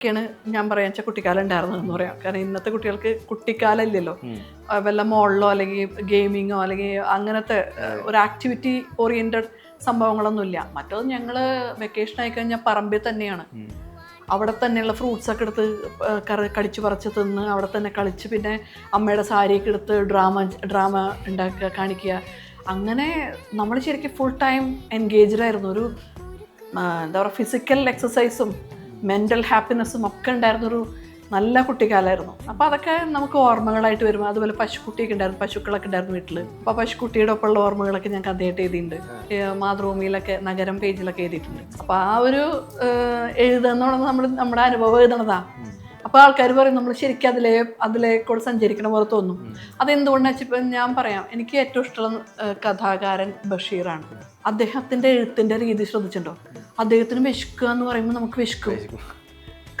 ഒക്കെയാണ് ഞാൻ പറയാൻ വെച്ചാൽ കുട്ടിക്കാലം ഉണ്ടായിരുന്നതെന്ന് പറയാം. കാരണം ഇന്നത്തെ കുട്ടികൾക്ക് കുട്ടിക്കാലം ഇല്ലല്ലോ. വല്ല മോളിലോ അല്ലെങ്കിൽ ഗെയിമിങ്ങോ അല്ലെങ്കിൽ അങ്ങനത്തെ ഒരു ആക്ടിവിറ്റി ഓറിയന്റഡ് സംഭവങ്ങളൊന്നുമില്ല മറ്റത് ഞങ്ങൾ വെക്കേഷൻ ആയി കഴിഞ്ഞാൽ പറമ്പിൽ തന്നെയാണ്. അവിടെ തന്നെയുള്ള ഫ്രൂട്ട്സ് ഒക്കെ എടുത്ത് കടിച്ച് പറിച്ച് തിന്ന് അവിടെ തന്നെ കളിച്ച് പിന്നെ അമ്മയുടെ സാരിയൊക്കെ എടുത്ത് ഡ്രാമ ഡ്രാമ ഉണ്ടാക്കുക കാണിക്കുക. അങ്ങനെ നമ്മൾ ശരിക്കും ഫുൾ ടൈം എൻഗേജ്ഡ് ആയിരുന്നു. ഒരു എന്താ പറയുക ഫിസിക്കൽ എക്സസൈസും മെന്റൽ ഹാപ്പിനെസ്സും ഒക്കെ ഉണ്ടായിരുന്നൊരു നല്ല കുട്ടിക്കാലമായിരുന്നു. അപ്പോൾ അതൊക്കെ നമുക്ക് ഓർമ്മകളായിട്ട് വരും അതുപോലെ പശുക്കുട്ടിയൊക്കെ ഉണ്ടായിരുന്നു പശുക്കളൊക്കെ ഉണ്ടായിരുന്നു വീട്ടിൽ അപ്പോൾ പശുക്കുട്ടിയുടെ ഒപ്പമുള്ള ഓർമ്മകളൊക്കെ ഞാൻ കഥയായിട്ട് എഴുതിയിട്ടുണ്ട്. മാതൃഭൂമിയിലൊക്കെ നഗരം പേജിലൊക്കെ എഴുതിയിട്ടുണ്ട്. അപ്പോൾ ആ ഒരു എഴുതുന്നുള്ളത് നമ്മൾ നമ്മുടെ അനുഭവം എഴുതണതാണ് അപ്പോൾ ആൾക്കാർ പറയും നമ്മൾ ശരിക്കും അതിലേ അതിലേക്കൂടെ കൂടെ സഞ്ചരിക്കണ പോലെ തോന്നും. അതെന്തുകൊണ്ടാണെന്ന് വെച്ചപ്പോൾ ഞാൻ പറയാം എനിക്ക് ഏറ്റവും ഇഷ്ടമുള്ള കഥാകാരൻ ബഷീറാണ്. അദ്ദേഹത്തിന്റെ എഴുത്തിന്റെ രീതി ശ്രദ്ധിച്ചിട്ടുണ്ടോ? അദ്ദേഹത്തിന് വിശക്കുക എന്ന് പറയുമ്പോൾ നമുക്ക് വിശക്കും